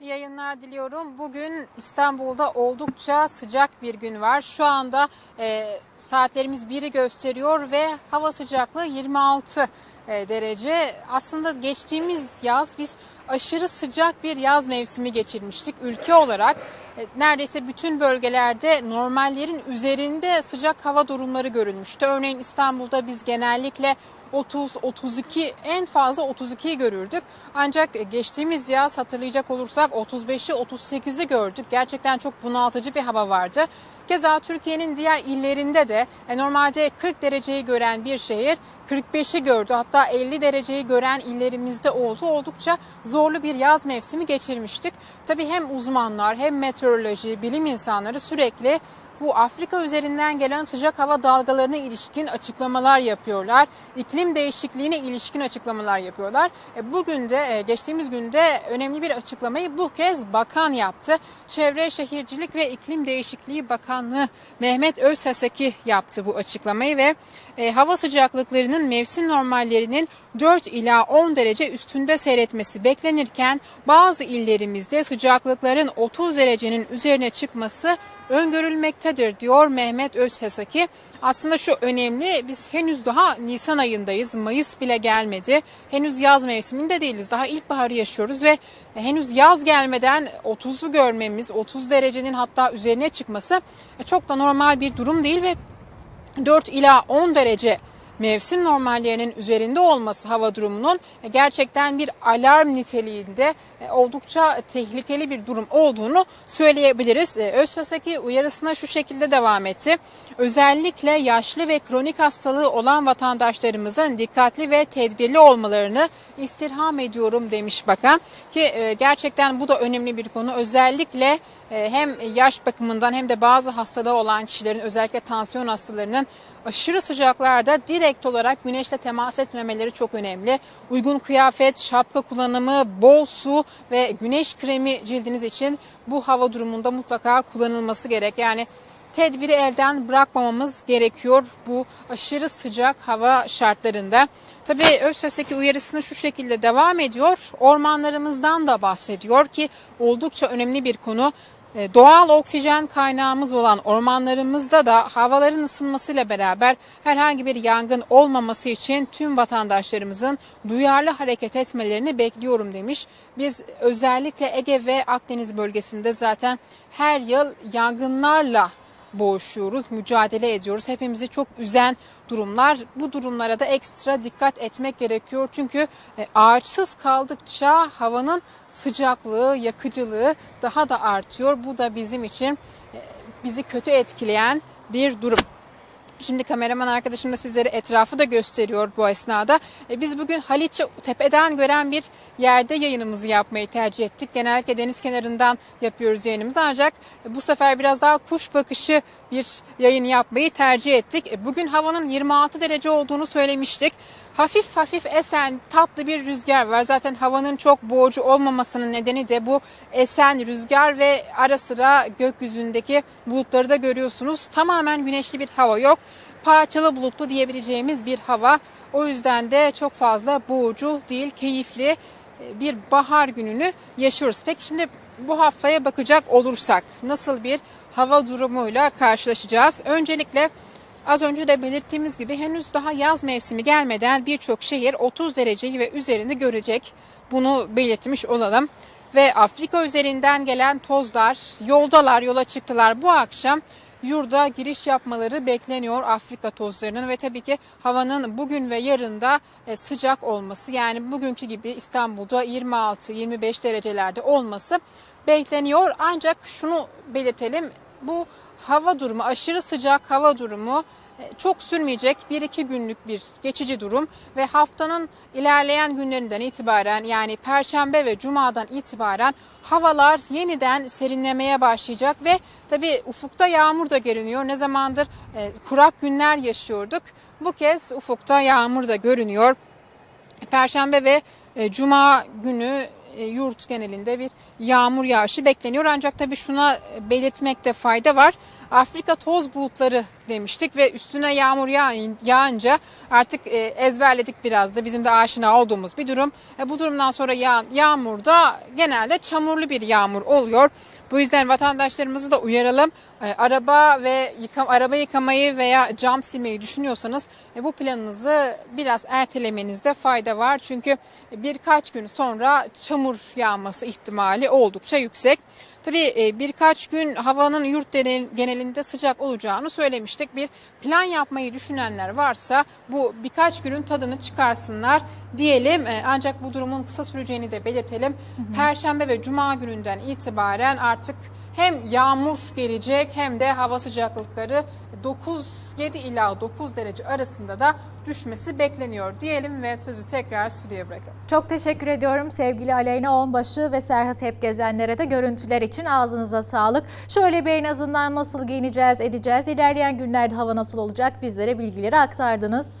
yayınlar diliyorum. Bugün İstanbul'da oldukça sıcak bir gün var. Şu anda e, saatlerimiz 1'i gösteriyor ve hava sıcaklığı 26 e, derece. Aslında geçtiğimiz yaz biz aşırı sıcak bir yaz mevsimi geçirmiştik ülke olarak. E, neredeyse bütün bölgelerde normallerin üzerinde sıcak hava durumları görülmüştü. Örneğin İstanbul'da biz genellikle 30, 32 en fazla 32'yi görürdük. Ancak geçtiğimiz yaz hatırlayacak olursak 35'i 38'i gördük. Gerçekten çok bunaltıcı bir hava vardı. Keza Türkiye'nin diğer illerinde de e, normalde 40 dereceyi gören bir şehir 45'i gördü. Hatta 50 dereceyi gören illerimizde oldu. Oldukça zorlu bir yaz mevsimi geçirmiştik. Tabii hem uzmanlar hem meteoroloji, bilim insanları sürekli bu Afrika üzerinden gelen sıcak hava dalgalarına ilişkin açıklamalar yapıyorlar. İklim değişikliğine ilişkin açıklamalar yapıyorlar. E, Bugün de e, geçtiğimiz günde önemli bir açıklamayı bu kez bakan yaptı. Çevre Şehircilik ve İklim Değişikliği Bakanlığı Mehmet Özhaseki yaptı bu açıklamayı ve e, hava sıcaklıklarının mevsim normallerinin 4 ila 10 derece üstünde seyretmesi beklenirken bazı illerimizde sıcaklıkların 30 derecenin üzerine çıkması öngörülmektedir diyor Mehmet Özhesaki. Aslında şu önemli biz henüz daha Nisan ayındayız. Mayıs bile gelmedi. Henüz yaz mevsiminde değiliz. Daha ilkbaharı yaşıyoruz ve henüz yaz gelmeden 30'u görmemiz, 30 derecenin hatta üzerine çıkması çok da normal bir durum değil ve 4 ila 10 derece mevsim normallerinin üzerinde olması hava durumunun gerçekten bir alarm niteliğinde e, oldukça tehlikeli bir durum olduğunu söyleyebiliriz. E, Özsasaki uyarısına şu şekilde devam etti. Özellikle yaşlı ve kronik hastalığı olan vatandaşlarımızın dikkatli ve tedbirli olmalarını istirham ediyorum demiş bakan. Ki e, gerçekten bu da önemli bir konu. Özellikle hem yaş bakımından hem de bazı hastalığı olan kişilerin özellikle tansiyon hastalarının aşırı sıcaklarda direkt olarak güneşle temas etmemeleri çok önemli. Uygun kıyafet, şapka kullanımı, bol su ve güneş kremi cildiniz için bu hava durumunda mutlaka kullanılması gerek. Yani tedbiri elden bırakmamamız gerekiyor bu aşırı sıcak hava şartlarında. Tabii Özfeseki uyarısını şu şekilde devam ediyor. Ormanlarımızdan da bahsediyor ki oldukça önemli bir konu. E, Doğal oksijen kaynağımız olan ormanlarımızda da havaların ısınmasıyla beraber herhangi bir yangın olmaması için tüm vatandaşlarımızın duyarlı hareket etmelerini bekliyorum demiş. Biz özellikle Ege ve Akdeniz bölgesinde zaten her yıl yangınlarla boğuşuyoruz, mücadele ediyoruz. Hepimizi çok üzen durumlar. Bu durumlara da ekstra dikkat etmek gerekiyor. Çünkü e, ağaçsız kaldıkça havanın sıcaklığı, yakıcılığı daha da artıyor. Bu da bizim için e, bizi kötü etkileyen bir durum. Şimdi kameraman arkadaşım da sizlere etrafı da gösteriyor bu esnada. E, biz bugün Haliç'i tepeden gören bir yerde yayınımızı yapmayı tercih ettik. Genellikle deniz kenarından yapıyoruz yayınımızı ancak bu sefer biraz daha kuş bakışı bir yayın yapmayı tercih ettik. E, bugün havanın 26 derece olduğunu söylemiştik. Hafif hafif esen tatlı bir rüzgar var. Zaten havanın çok boğucu olmamasının nedeni de bu esen rüzgar ve ara sıra gökyüzündeki bulutları da görüyorsunuz. Tamamen güneşli bir hava yok. Parçalı bulutlu diyebileceğimiz bir hava. O yüzden de çok fazla boğucu değil, keyifli bir bahar gününü yaşıyoruz. Peki şimdi bu haftaya bakacak olursak nasıl bir hava durumuyla karşılaşacağız? Öncelikle Az önce de belirttiğimiz gibi henüz daha yaz mevsimi gelmeden birçok şehir 30 dereceyi ve üzerini görecek. Bunu belirtmiş olalım. Ve Afrika üzerinden gelen tozlar, yoldalar, yola çıktılar. Bu akşam yurda giriş yapmaları bekleniyor Afrika tozlarının ve tabii ki havanın bugün ve yarın da e, sıcak olması yani bugünkü gibi İstanbul'da 26-25 derecelerde olması bekleniyor. Ancak şunu belirtelim bu hava durumu aşırı sıcak hava durumu e, çok sürmeyecek bir iki günlük bir geçici durum ve haftanın ilerleyen günlerinden itibaren yani perşembe ve cumadan itibaren havalar yeniden serinlemeye başlayacak ve tabi ufukta yağmur da görünüyor. Ne zamandır e, kurak günler yaşıyorduk. Bu kez ufukta yağmur da görünüyor. Perşembe ve e, cuma günü yurt genelinde bir yağmur yağışı bekleniyor. Ancak tabii şuna e, belirtmekte fayda var. Afrika toz bulutları demiştik ve üstüne yağmur yağ- yağınca artık e, ezberledik biraz da bizim de aşina olduğumuz bir durum. E, bu durumdan sonra yağ, yağmur da genelde çamurlu bir yağmur oluyor. Bu yüzden vatandaşlarımızı da uyaralım. E, araba ve yıka, araba yıkamayı veya cam silmeyi düşünüyorsanız e, bu planınızı biraz ertelemenizde fayda var. Çünkü birkaç gün sonra çamur yağması ihtimali oldukça yüksek. Tabii e, birkaç gün havanın yurt genel- genelinde sıcak olacağını söylemiştik. Bir plan yapmayı düşünenler varsa bu birkaç günün tadını çıkarsınlar diyelim. E, Ancak bu durumun kısa süreceğini de belirtelim. Perşembe ve Cuma gününden itibaren artık hem yağmur gelecek hem de hava sıcaklıkları 9 7 ila 9 derece arasında da düşmesi bekleniyor diyelim ve sözü tekrar stüdyoya bırakalım. Çok teşekkür ediyorum sevgili Aleyna Onbaşı ve Serhat Hepgezenlere de görüntüler için ağzınıza sağlık. Şöyle bir en azından nasıl giyineceğiz, edeceğiz, ilerleyen günlerde hava nasıl olacak bizlere bilgileri aktardınız.